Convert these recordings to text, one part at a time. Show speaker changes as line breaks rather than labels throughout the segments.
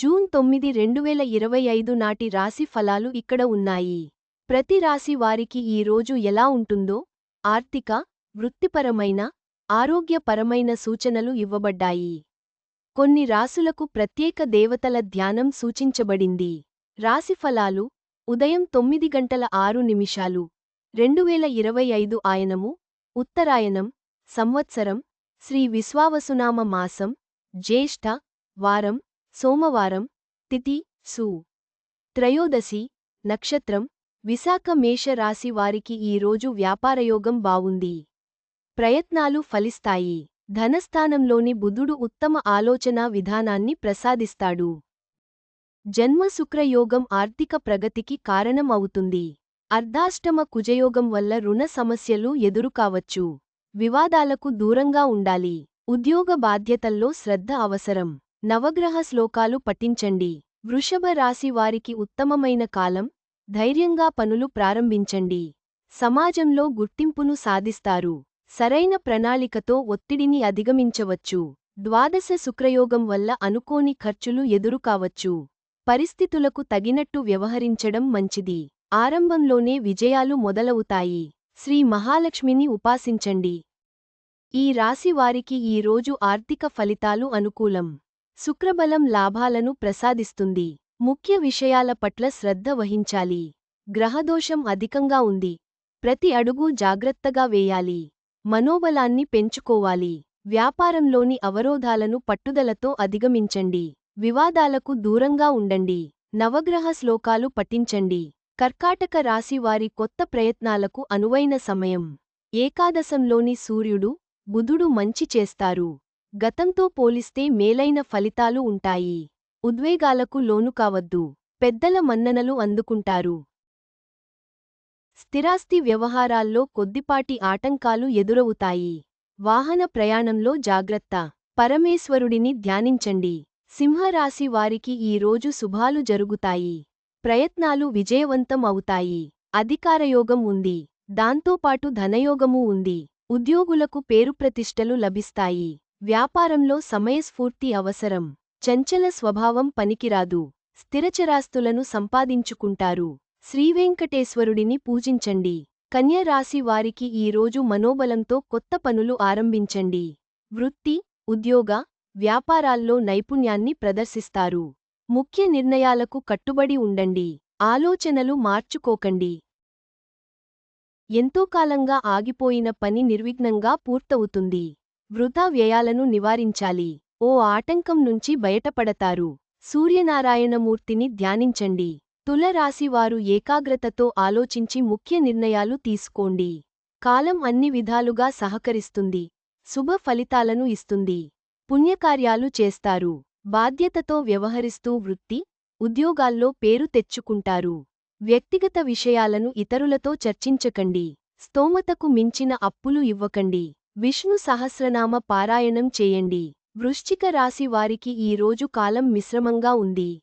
June తొమ్మిది రెండువేల ఇరవై ఐదు నాటి రాశి ఫలాలు ఇక్కడ ఉన్నాయి. ప్రతి రాశి వారికి ఈ రోజు ఎలా ఉంటుందో ఆర్థిక వృత్తిపరమైన ఆరోగ్యపరమైన సూచనలు ఇవ్వబడ్డాయి. కొన్ని రాసులకు ప్రత్యేక దేవతల ధ్యానం సూచించబడింది. రాశి ఫలాలు ఉదయం తొమ్మిది గంటల ఆరు నిమిషాలు రెండువేల ఇరవై ఐదు ఆయనము ఉత్తరాయణం సంవత్సరం శ్రీ విశ్వావసునామ మాసం జ్యేష్ఠ వారం సోమవారం తిథి సు. త్రయోదశి నక్షత్రం విశాఖ మేష రాశి వారికి ఈ రోజు వ్యాపారయోగం బావుంది. ప్రయత్నాలు ఫలిస్తాయి. ధనస్థానంలోని బుధుడు ఉత్తమ ఆలోచనా విధానాన్ని ప్రసాదిస్తాడు. జన్మ శుక్రయోగం ఆర్థిక ప్రగతికి కారణం అవుతుంది అర్ధాష్టమ కుజయోగం వల్ల రుణ సమస్యలు ఎదురుకావచ్చు. వివాదాలకు దూరంగా ఉండాలి. ఉద్యోగ బాధ్యతల్లో శ్రద్ధ అవసరం. నవగ్రహ శ్లోకాలు పఠించండి. వృషభ రాశి వారికి ఉత్తమమైన కాలం ధైర్యంగా పనులు ప్రారంభించండి. సమాజంలో గుర్తింపును సాధిస్తారు. సరైన ప్రణాళికతో ఒత్తిడిని అధిగమించవచ్చు. ద్వాదశ శుక్రయోగం వల్ల అనుకోని ఖర్చులు ఎదురుకావచ్చు. పరిస్థితులకు తగినట్టు వ్యవహరించడం మంచిది. ఆరంభంలోనే విజయాలు మొదలవుతాయి. శ్రీ మహాలక్ష్మిని ఉపాసించండి. ఈ రాశివారికి ఈరోజు ఈ రోజు ఆర్థిక ఫలితాలు అనుకూలం. శుక్రబలం లాభాలను ప్రసాదిస్తుంది. ముఖ్య విషయాల పట్ల శ్రద్ధ వహించాలి. గ్రహదోషం అధికంగా ఉంది. ప్రతి అడుగు జాగ్రత్తగా వేయాలి. మనోబలాన్ని పెంచుకోవాలి. వ్యాపారంలోని అవరోధాలను పట్టుదలతో అధిగమించండి. వివాదాలకు దూరంగా ఉండండి. నవగ్రహ శ్లోకాలు పఠించండి. కర్కాటక రాశి వారి కొత్త ప్రయత్నాలకు అనువైన సమయం. ఏకాదశంలోని సూర్యుడు బుధుడు మంచి చేస్తారు. గతంతో పోలిస్తే మేలైన ఫలితాలు ఉంటాయి. ఉద్వేగాలకు లోను కావద్దు. పెద్దల మన్ననలు అందుకుంటారు. స్థిరాస్తి వ్యవహారాల్లో కొద్దిపాటి ఆటంకాలు ఎదురవుతాయి. వాహన ప్రయాణంలో జాగ్రత్త. పరమేశ్వరుడిని ధ్యానించండి. సింహరాశి వారికి ఈ రోజు శుభాలు జరుగుతాయి. ప్రయత్నాలు విజయవంతం అవుతాయి. అధికారయోగం ఉంది. దాంతోపాటు ధనయోగమూ ఉంది. ఉద్యోగులకు పేరుప్రతిష్టలు లభిస్తాయి. వ్యాపారంలో సమయస్ఫూర్తి అవసరం. చంచల స్వభావం పనికిరాదు. స్థిరచరాస్తులను సంపాదించుకుంటారు. శ్రీవేంకటేశ్వరుడిని పూజించండి. కన్యరాశి వారికి ఈ రోజు మనోబలంతో కొత్త పనులు ఆరంభించండి. వృత్తి ఉద్యోగ వ్యాపారాల్లో నైపుణ్యాన్ని ప్రదర్శిస్తారు. ముఖ్య నిర్ణయాలకు కట్టుబడి ఉండండి. ఆలోచనలు మార్చుకోకండి. ఎంతో కాలంగా ఆగిపోయిన పని నిర్విఘ్నంగా పూర్తవుతుంది. వృథా వ్యయాలను నివారించాలి. ఓ ఆటంకం నుంచి బయటపడతారు. సూర్యనారాయణమూర్తిని ధ్యానించండి. తులరాశివారు ఏకాగ్రతతో ఆలోచించి ముఖ్య నిర్ణయాలు తీసుకోండి. కాలం అన్ని విధాలుగా సహకరిస్తుంది. శుభ ఫలితాలను ఇస్తుంది. పుణ్యకార్యాలు చేస్తారు. బాధ్యతతో వ్యవహరిస్తూ వృత్తి ఉద్యోగాల్లో పేరు తెచ్చుకుంటారు. వ్యక్తిగత విషయాలను ఇతరులతో చర్చించకండి. స్తోమతకు మించిన అప్పులు ఇవ్వకండి. విష్ణు సహస్రనామ పారాయణం చేయండి. వృశ్చిక రాశి వారికి ఈ రోజు కాలం మిశ్రమంగా ఉంది.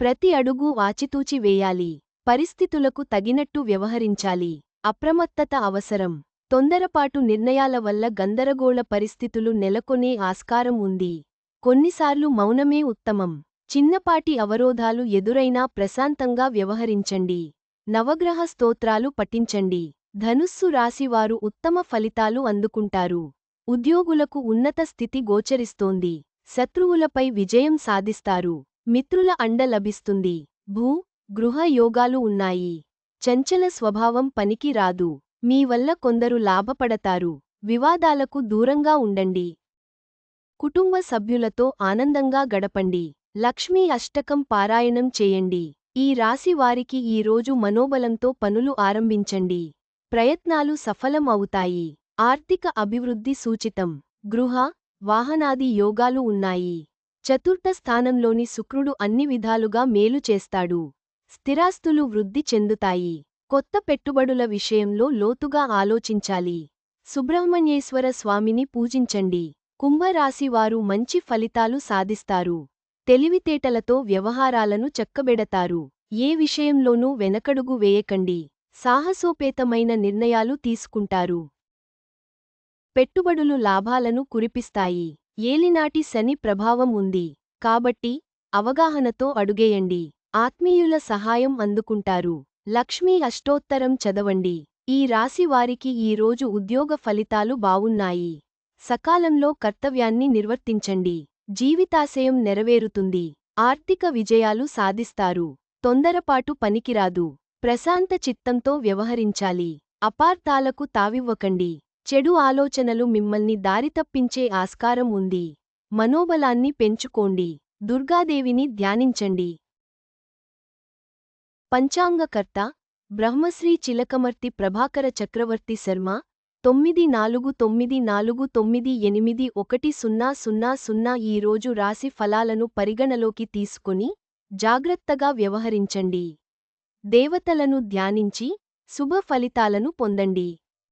ప్రతి అడుగు ఆచితూచి వేయాలి. పరిస్థితులకు తగినట్టు వ్యవహరించాలి. అప్రమత్తత అవసరం. తొందరపాటు నిర్ణయాల వల్ల గందరగోళ పరిస్థితులు నెలకొనే ఆస్కారం ఉంది. కొన్నిసార్లు మౌనమే ఉత్తమం. చిన్నపాటి అవరోధాలు ఎదురైనా ప్రశాంతంగా వ్యవహరించండి. నవగ్రహ స్తోత్రాలు పఠించండి. ధనుస్సు రాశివారు ఉత్తమ ఫలితాలు అందుకుంటారు. ఉద్యోగులకు ఉన్నత స్థితి గోచరిస్తోంది. శత్రువులపై విజయం సాధిస్తారు. మిత్రుల అండ లభిస్తుంది. భూ గృహ యోగాలు ఉన్నాయి. చంచల స్వభావం పనికి రాదు. మీ వల్ల కొందరు లాభపడతారు. వివాదాలకు దూరంగా ఉండండి. కుటుంబ సభ్యులతో ఆనందంగా గడపండి. లక్ష్మీ అష్టకం పారాయణం చేయండి. ఈ రాశి వారికి ఈ రోజు మనోబలంతో పనులు ఆరంభించండి. ప్రయత్నాలు సఫలం అవుతాయి. ఆర్థిక అభివృద్ధి సూచితం. గృహ వాహనాది యోగాలు ఉన్నాయి. చతుర్థ స్థానంలోని శుక్రుడు అన్ని విధాలుగా మేలు చేస్తాడు. స్థిరాస్తులు వృద్ధి చెందుతాయి. కొత్త పెట్టుబడుల విషయంలో లోతుగా ఆలోచించాలి. సుబ్రహ్మణ్యేశ్వర స్వామిని పూజించండి. కుంభరాశివారు మంచి ఫలితాలు సాధిస్తారు. తెలివితేటలతో వ్యవహారాలను చక్కబెడతారు. ఏ విషయంలోనూ వెనకడుగు వేయకండి. సాహసోపేతమైన నిర్ణయాలు తీసుకుంటారు. పెట్టుబడులు లాభాలను కురిపిస్తాయి. ఏలినాటి శని ప్రభావం ఉంది. కాబట్టి అవగాహనతో అడుగేయండి. ఆత్మీయుల సహాయం అందుకుంటారు. లక్ష్మీ అష్టోత్తరం చదవండి. ఈ రాశి వారికి ఈ రోజు ఉద్యోగ ఫలితాలు బావున్నాయి. సకాలంలో కర్తవ్యాన్ని నిర్వర్తించండి. జీవితాశయం నెరవేరుతుంది. ఆర్థిక విజయాలు సాధిస్తారు. తొందరపాటు పనికిరాదు. ప్రశాంత చిత్తంతో వ్యవహరించాలి. అపార్థాలకు తావివ్వకండి. చెడు ఆలోచనలు మిమ్మల్ని దారితప్పించే ఆస్కారం ఉంది. మనోబలాన్ని పెంచుకోండి. దుర్గాదేవిని ధ్యానించండి. పంచాంగకర్త బ్రహ్మశ్రీ చిలకమర్తి ప్రభాకర చక్రవర్తి శర్మ తొమ్మిది నాలుగు తొమ్మిది నాలుగు తొమ్మిది ఎనిమిది ఒకటి సున్నా సున్నా సున్నా ఈరోజు రాశి ఫలాలను పరిగణలోకి తీసుకుని జాగ్రత్తగా వ్యవహరించండి. దేవతలను ధ్యానించి శుభ ఫలితాలను పొందండి.